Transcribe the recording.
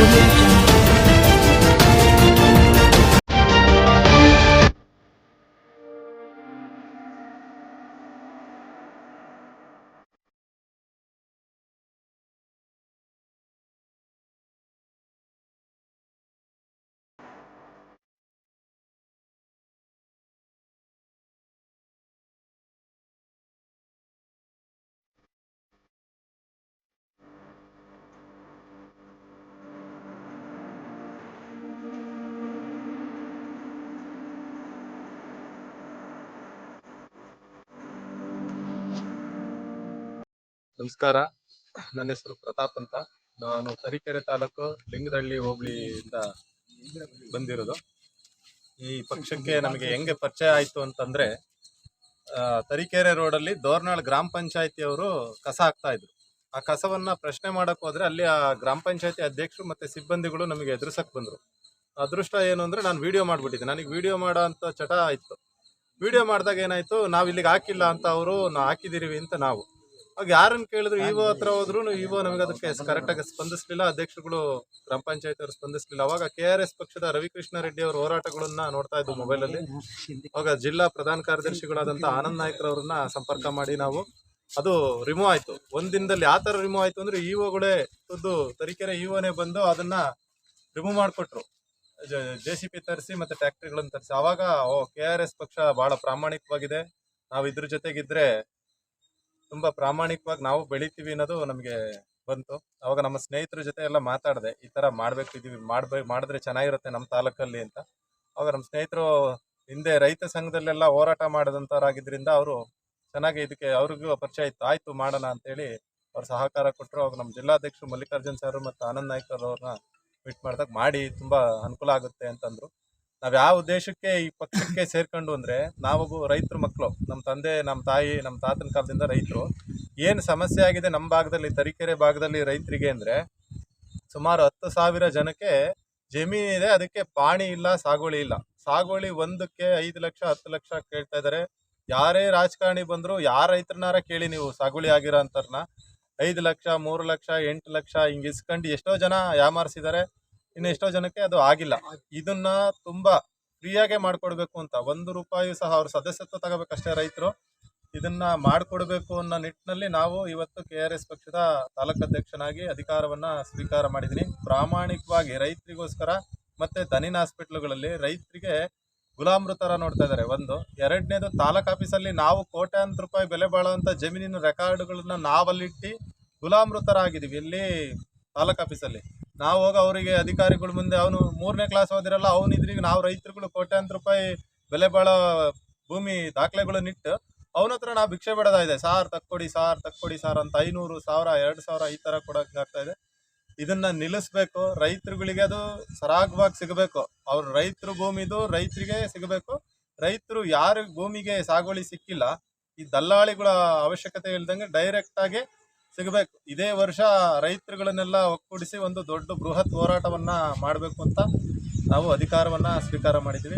audio jungle. ನಮಸ್ಕಾರ. ನನ್ನ ಹೆಸರು ಪ್ರತಾಪ್ ಅಂತ. ನಾನು ತರೀಕೆರೆ ತಾಲೂಕು ಲಿಂಗದಹಳ್ಳಿ ಹೋಬಳಿಯಿಂದ ಬಂದಿರೋದು. ಈ ಪಕ್ಷಕ್ಕೆ ನಮಗೆ ಹೆಂಗೆ ಪರಿಚಯ ಆಯಿತು ಅಂತಂದರೆ ತರೀಕೆರೆ ರೋಡಲ್ಲಿ ದೋರ್ನಾಳ್ ಗ್ರಾಮ ಪಂಚಾಯತಿಯವರು ಕಸ ಹಾಕ್ತಾ ಇದ್ರು. ಆ ಕಸವನ್ನು ಪ್ರಶ್ನೆ ಮಾಡೋಕ್ಕೆ ಹೋದರೆ ಅಲ್ಲಿ ಆ ಗ್ರಾಮ ಪಂಚಾಯತಿ ಅಧ್ಯಕ್ಷರು ಮತ್ತು ಸಿಬ್ಬಂದಿಗಳು ನಮಗೆ ಎದುರಿಸೋಕ್ಕೆ ಬಂದರು. ಅದೃಷ್ಟ ಏನು ಅಂದರೆ ನಾನು ವಿಡಿಯೋ ಮಾಡಿಬಿಟ್ಟಿದ್ದೆ. ನನಗೆ ವಿಡಿಯೋ ಮಾಡೋ ಅಂತ ಚಟ ಆಯಿತು ವಿಡಿಯೋ ಮಾಡಿದಾಗ ಏನಾಯಿತು, ನಾವು ಇಲ್ಲಿಗೆ ಹಾಕಿಲ್ಲ ಅಂತ ಅವರು ನಾವು ಹಾಕಿದ್ದೀವಿ ಅಂತ ನಾವು. ಅವಾಗ ಯಾರನ್ನ ಕೇಳಿದ್ರು ಇವೋ ಹತ್ರ ಹೋದ್ರು ಇವೋ ನಮಗೆ ಅದಕ್ಕೆ ಕರೆಕ್ಟ್ ಆಗಿ ಸ್ಪಂದಿಸ್ಲಿಲ್ಲ ಅಧ್ಯಕ್ಷರುಗಳು ಗ್ರಾಮ ಪಂಚಾಯತ್ ಅವರು ಸ್ಪಂದಿಸ್ಲಿಲ್ಲ. ಅವಾಗ ಕೆ ಆರ್ ಎಸ್ ಪಕ್ಷದ ರವಿಕೃಷ್ಣ ರೆಡ್ಡಿ ಅವರ ಹೋರಾಟಗಳನ್ನ ನೋಡ್ತಾ ಇದ್ವು ಮೊಬೈಲ್ ಅಲ್ಲಿ. ಅವಾಗ ಜಿಲ್ಲಾ ಪ್ರಧಾನ ಕಾರ್ಯದರ್ಶಿಗಳಾದಂತ ಆನಂದ್ ನಾಯ್ಕರವ್ರನ್ನ ಸಂಪರ್ಕ ಮಾಡಿ ನಾವು. ಅದು ರಿಮೂವ್ ಆಯ್ತು. ಒಂದ್ ದಿನದಲ್ಲಿ ಯಾವ ತರ ರಿಮೂವ್ ಆಯ್ತು ಅಂದ್ರೆ ಇಒಗಳೇ ಖುದ್ದು ತರೀಕೆರೆ ಇಒನೇ ಬಂದು ಅದನ್ನ ರಿಮೂವ್ ಮಾಡಿಕೊಟ್ರು. ಜೆ ಸಿ ಪಿ ತರಿಸಿ ಮತ್ತೆ ಫ್ಯಾಕ್ಟ್ರಿಗಳನ್ನು ತರಿಸಿ. ಅವಾಗ ಓ ಕೆ ಆರ್ ಎಸ್ ಪಕ್ಷ ಬಹಳ ಪ್ರಾಮಾಣಿಕವಾಗಿದೆ. ನಾವು ಇದ್ರ ಜೊತೆಗಿದ್ರೆ ತುಂಬಾ ಪ್ರಾಮಾಣಿಕವಾಗಿ ನಾವು ಬೆಳಿತೀವಿ ಅನ್ನೋದು ನಮಗೆ ಬಂತು. ಅವಾಗ ನಮ್ಮ ಸ್ನೇಹಿತರ ಜೊತೆ ಎಲ್ಲ ಮಾತಾಡಿದೆ, ಈ ತರ ಮಾಡಬೇಕು ಇದೀವಿ ಮಾಡ್ಬೇಕು ಮಾಡಿದ್ರೆ ಚೆನ್ನಾಗಿರುತ್ತೆ ನಮ್ಮ ತಾಲೂಕಲ್ಲಿ ಅಂತ. ಅವಾಗ ನಮ್ಮ ಸ್ನೇಹಿತರು ಹಿಂದೆ ರೈತ ಸಂಘದಲ್ಲೆಲ್ಲ ಹೋರಾಟ ಮಾಡಿದಂಥವ್ರಾಗಿದ್ದರಿಂದ ಅವರು ಚೆನ್ನಾಗಿ ಇದಕ್ಕೆ ಅವ್ರಿಗೂ ಪರಿಚಯ ಇತ್ತು. ಆಯ್ತು ಮಾಡೋಣ ಅಂತೇಳಿ ಅವ್ರು ಸಹಕಾರ ಕೊಟ್ಟರು ಅವಾಗ ನಮ್ಮ ಜಿಲ್ಲಾಧ್ಯಕ್ಷರು ಮಲ್ಲಿಕಾರ್ಜುನ್ ಸರ್ ಮತ್ತು ಆನಂದ್ ನಾಯ್ಕರ್ ಅವ್ರನ್ನ ಮೀಟ್ ಮಾಡಿದಾಗ ಮಾಡಿ ತುಂಬ ಅನುಕೂಲ ಆಗುತ್ತೆ ಅಂತಂದ್ರು. ನಾವ್ ಯಾವ ಉದ್ದೇಶಕ್ಕೆ ಈ ಪಕ್ಷಕ್ಕೆ ಸೇರ್ಕೊಂಡು ಅಂದ್ರೆ ನಾವು ರೈತರ ಮಕ್ಕಳು ನಮ್ಮ ತಂದೆ ನಮ್ಮ ತಾಯಿ ನಮ್ಮ ತಾತನ ಕಾಲದಿಂದ ರೈತರು, ಏನು ಸಮಸ್ಯೆ ಆಗಿದೆ ನಮ್ಮ ಭಾಗದಲ್ಲಿ, ತರೀಕೆರೆ ಭಾಗದಲ್ಲಿ ರೈತರಿಗೆ ಅಂದ್ರೆ ಸುಮಾರು ಹತ್ತು ಸಾವಿರ ಜನಕ್ಕೆ ಜಮೀನಿದೆ ಅದಕ್ಕೆ ಪಾಣಿ ಇಲ್ಲ, ಸಾಗುವಳಿ ಇಲ್ಲ. ಸಾಗುವಳಿ ಒಂದಕ್ಕೆ ಐದು ಲಕ್ಷ, ಹತ್ತು ಲಕ್ಷ ಕೇಳ್ತಾ ಇದ್ದಾರೆ ಯಾರೇ ರಾಜಕಾರಣಿ ಬಂದ್ರು, ಯಾರ ರೈತರನ್ನಾರ ಕೇಳಿ ನೀವು ಸಾಗುವಳಿ ಆಗಿರೋ ಅಂತರ್ನ ಐದು ಲಕ್ಷ, ಮೂರು ಲಕ್ಷ, ಎಂಟು ಲಕ್ಷ ಹಿಂಗೆ ಇಸ್ಕೊಂಡು ಎಷ್ಟೋ ಜನ ಯಾಮಾರಿಸಿದ್ದಾರೆ ಇನ್ನು ಎಷ್ಟೋ ಜನಕ್ಕೆ ಅದು ಆಗಿಲ್ಲ. ಇದನ್ನ ತುಂಬಾ ಫ್ರೀಯಾಗೆ ಮಾಡ್ಕೊಡ್ಬೇಕು ಅಂತ ಒಂದು ರೂಪಾಯಿ ಸಹ ಅವ್ರ ಸದಸ್ಯತ್ವ ತಗೋಬೇಕಷ್ಟೇ ರೈತರು. ಇದನ್ನ ಮಾಡ್ಕೊಡ್ಬೇಕು ಅನ್ನೋ ನಿಟ್ಟಿನಲ್ಲಿ ನಾವು ಇವತ್ತು ಕೆ ಆರ್ ಎಸ್ ಪಕ್ಷದ ತಾಲೂಕಾಧ್ಯಕ್ಷನಾಗಿ ಅಧಿಕಾರವನ್ನ ಸ್ವೀಕಾರ ಮಾಡಿದ್ದೀನಿ ಪ್ರಾಮಾಣಿಕವಾಗಿ ರೈತರಿಗೋಸ್ಕರ ಮತ್ತೆ ದನಿನ ಹಾಸ್ಪಿಟ್ಲುಗಳಲ್ಲಿ ರೈತರಿಗೆ ಗುಲಾಮೃತರ ನೋಡ್ತಾ ಇದ್ದಾರೆ. ಒಂದು. ಎರಡನೇದು ತಾಲೂಕ್ ಆಫೀಸಲ್ಲಿ ನಾವು ಕೋಟ್ಯಾಂತರ ರೂಪಾಯಿ ಬೆಲೆ ಬಾಳುವಂತ ಜಮೀನಿನ ರೆಕಾರ್ಡ್ಗಳನ್ನ ನಾವಲ್ಲಿಟ್ಟು ಗುಲಾಮೃತರ ಆಗಿದೀವಿ ಇಲ್ಲಿ ತಾಲೂಕ್ ಆಫೀಸಲ್ಲಿ. ನಾವು ಹೋಗಿ ಅವರಿಗೆ ಅಧಿಕಾರಿಗಳ ಮುಂದೆ ಅವನು ಮೂರನೇ ಕ್ಲಾಸ್ ಓದಿರಲ್ಲ, ಅವನು ಇದ್ರಿಗೆ ನಾವು ರೈತರುಗಳು ಕೋಟ್ಯಾಂತರ ರೂಪಾಯಿ ಬೆಲೆ ಬಾಳೋ ಭೂಮಿ ದಾಖಲೆಗಳನ್ನಿಟ್ಟು ಅವನ ಹತ್ರ ನಾವು ಭಿಕ್ಷೆ ಬಿಡೋದಾಗಿದೆ ಸಾರ್ ತಕ್ಕೊಡಿ ಸಾರ್ ತಕ್ಕೊಡಿ ಸಾರ್ ಅಂತ ಐನೂರು ಸಾವಿರ, ಎರಡು ಸಾವಿರ ಈ ತರ ಕೊಡಕ್ ಆಗ್ತಾ ಇದೆ. ಇದನ್ನ ನಿಲ್ಲಿಸ್ಬೇಕು. ರೈತರುಗಳಿಗೆ ಅದು ಸರಾಗವಾಗಿ ಸಿಗಬೇಕು. ಅವ್ರ ರೈತರು ಭೂಮಿದು ರೈತರಿಗೆ ಸಿಗಬೇಕು. ರೈತರು ಯಾರು ಭೂಮಿಗೆ ಸಾಗುವಳಿ ಸಿಕ್ಕಿಲ್ಲ, ಈ ದಲ್ಲಾಳಿಗಳ ಅವಶ್ಯಕತೆ ಇಲ್ದಂಗೆ ಡೈರೆಕ್ಟ್ ಆಗಿ ಸಿಗಬೇಕು. ಇದೇ ವರ್ಷ ರೈತರುಗಳನ್ನೆಲ್ಲ ಒಕ್ಕೂಡಿಸಿ ಒಂದು ದೊಡ್ಡ ಬೃಹತ್ ಹೋರಾಟವನ್ನ ಮಾಡಬೇಕು ಅಂತ ನಾವು ಅಧಿಕಾರವನ್ನ ಸ್ವೀಕಾರ ಮಾಡಿದ್ದೀವಿ.